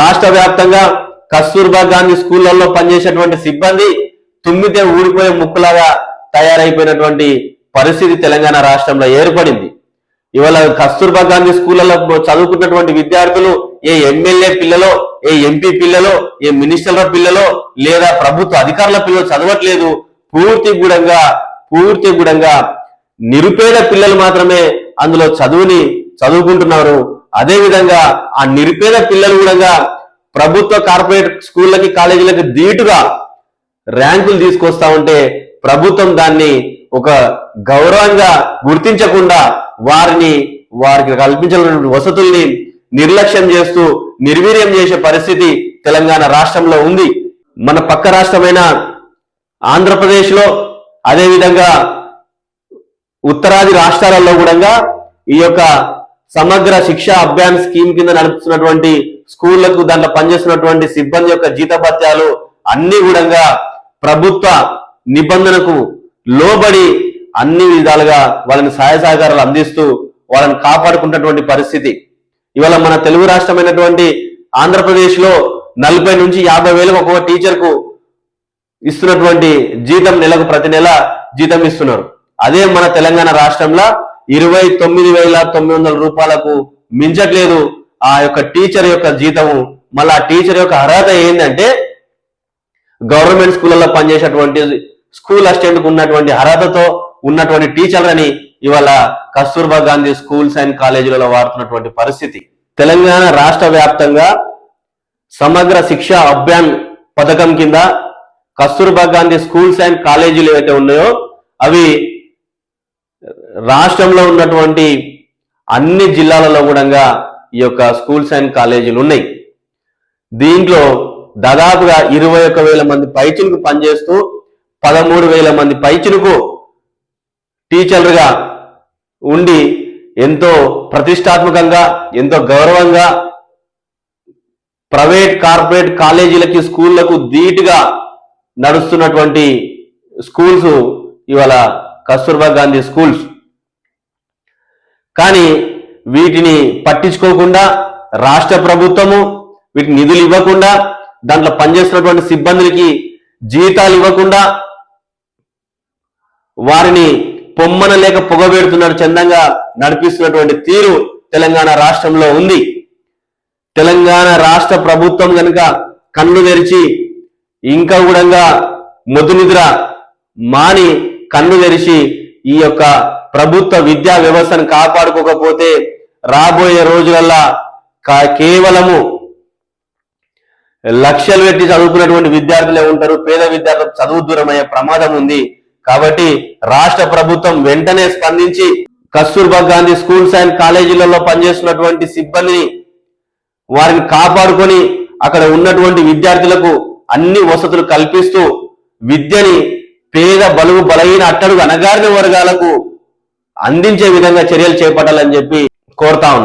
రాష్ట్ర వ్యాప్తంగా కస్తూర్బా గాంధీ స్కూళ్ళలో పనిచేసేటువంటి సిబ్బంది తుమ్మితే ఊడిపోయే ముక్కులాగా తయారైపోయినటువంటి పరిస్థితి తెలంగాణ రాష్ట్రంలో ఏర్పడింది. ఇవాళ కస్తూర్బా గాంధీ స్కూళ్ళలో చదువుకున్నటువంటి విద్యార్థులు ఏ ఎమ్మెల్యే పిల్లలో ఏ ఎంపీ పిల్లలో ఏ మినిస్టర్ల పిల్లలో లేదా ప్రభుత్వ అధికారుల పిల్లలు చదవట్లేదు. పూర్తి గుడంగా పూర్తి గుడంగా నిరుపేద పిల్లలు మాత్రమే అందులో చదువుని చదువుకుంటున్నారు. అదే విధంగా ఆ నిరుపేద పిల్లలు కూడా ప్రభుత్వ కార్పొరేట్ స్కూళ్ళకి కాలేజీలకి ధీటుగా ర్యాంకులు తీసుకొస్తా ఉంటే ప్రభుత్వం దాన్ని ఒక గౌరవంగా గుర్తించకుండా వారిని వారికి కల్పించాలన్నటువంటి వసతుల్ని నిర్లక్ష్యం చేస్తూ నిర్వీర్యం చేసే పరిస్థితి తెలంగాణ రాష్ట్రంలో ఉంది. మన పక్క రాష్ట్రమైన ఆంధ్రప్రదేశ్లో అదేవిధంగా ఉత్తరాది రాష్ట్రాలలో కూడా ఈ యొక్క సమగ్ర శిక్ష అభియాన్ స్కీమ్ కింద నడుపుతున్నటువంటి స్కూళ్ళకు దాంట్లో పనిచేస్తున్నటువంటి సిబ్బంది యొక్క జీతభత్యాలు అన్ని కూడా ప్రభుత్వ నిబంధనకు లోబడి అన్ని విధాలుగా వాళ్ళని సహాయ సహకారాలు అందిస్తూ వాళ్ళని కాపాడుకుంటున్నటువంటి పరిస్థితి. ఇవాళ మన తెలుగు రాష్ట్రమైనటువంటి ఆంధ్రప్రదేశ్లో నలభై నుంచి యాభై వేలకు ఒక్కొక్క టీచర్కు ఇస్తున్నటువంటి జీతం నెలకు ప్రతి నెల జీతం ఇస్తున్నారు. అదే మన తెలంగాణ రాష్ట్రంలో ఇరవై తొమ్మిది వేల తొమ్మిది వందల రూపాయలకు మించట్లేదు. ఆ యొక్క టీచర్ యొక్క జీతము. మళ్ళీ ఆ టీచర్ యొక్క అర్హత ఏంటంటే గవర్నమెంట్ స్కూళ్ళలో పనిచేసేటువంటి స్కూల్ అసిస్టెంట్కు ఉన్నటువంటి అర్హతతో ఉన్నటువంటి టీచర్ అని ఇవాళ కస్తూర్బా గాంధీ స్కూల్స్ అండ్ కాలేజీలలో వాడుతున్నటువంటి పరిస్థితి. తెలంగాణ రాష్ట్ర వ్యాప్తంగా సమగ్ర శిక్ష అభియాన్ పథకం కింద కస్తూర్బా గాంధీ స్కూల్స్ అండ్ కాలేజీలు ఏవైతే ఉన్నాయో అవి రాష్ట్రంలో ఉన్నటువంటి అన్ని జిల్లాలలో కూడా ఈ యొక్క స్కూల్స్ అండ్ కాలేజీలు ఉన్నాయి. దీంట్లో దాదాపుగా ఇరవై ఒక్క వేల మంది పైచులకు పనిచేస్తూ పదమూడు వేల మంది పైచులకు టీచర్లుగా ఉండి ఎంతో ప్రతిష్టాత్మకంగా ఎంతో గౌరవంగా ప్రైవేట్ కార్పొరేట్ కాలేజీలకి స్కూళ్ళకు ధీటుగా నడుస్తున్నటువంటి స్కూల్స్ ఇవాళ కస్తూర్బా గాంధీ స్కూల్స్. కానీ వీటిని పట్టించుకోకుండా రాష్ట్ర ప్రభుత్వము వీటికి నిధులు ఇవ్వకుండా దాంట్లో పనిచేస్తున్నటువంటి సిబ్బందులకి జీతాలు ఇవ్వకుండా వారిని పొమ్మన లేక పొగబెడుతున్నారు చందంగా నడిపిస్తున్నటువంటి తీరు తెలంగాణ రాష్ట్రంలో ఉంది. తెలంగాణ రాష్ట్ర ప్రభుత్వం కనుక కన్ను తెరిచి ఇంకా కూడా మొద్దు నిద్ర మాని కన్ను తెరిచి ఈ యొక్క ప్రభుత్వ విద్యా వ్యవస్థను కాపాడుకోకపోతే రాబోయే రోజులల్లా కా- కేవలము లక్షలు పెట్టి చదువుకున్నటువంటి విద్యార్థులే ఉంటారు. పేద విద్యార్థులకు చదువు దూరమయ్యే ప్రమాదం ఉంది. కాబట్టి రాష్ట్ర ప్రభుత్వం వెంటనే స్పందించి కస్తూర్బా గాంధీ స్కూల్స్ అండ్ కాలేజీలలో పనిచేస్తున్నటువంటి సిబ్బందిని వారిని కాపాడుకొని అక్కడ ఉన్నటువంటి విద్యార్థులకు అన్ని వసతులు కల్పిస్తూ విద్యని పేద బలుగు బలహీన అట్టడుగు అనగారిన వర్గాలకు అందించే విధంగా చర్యలు చేపట్టాలని చెప్పి కోరుతా ఉన్నాం.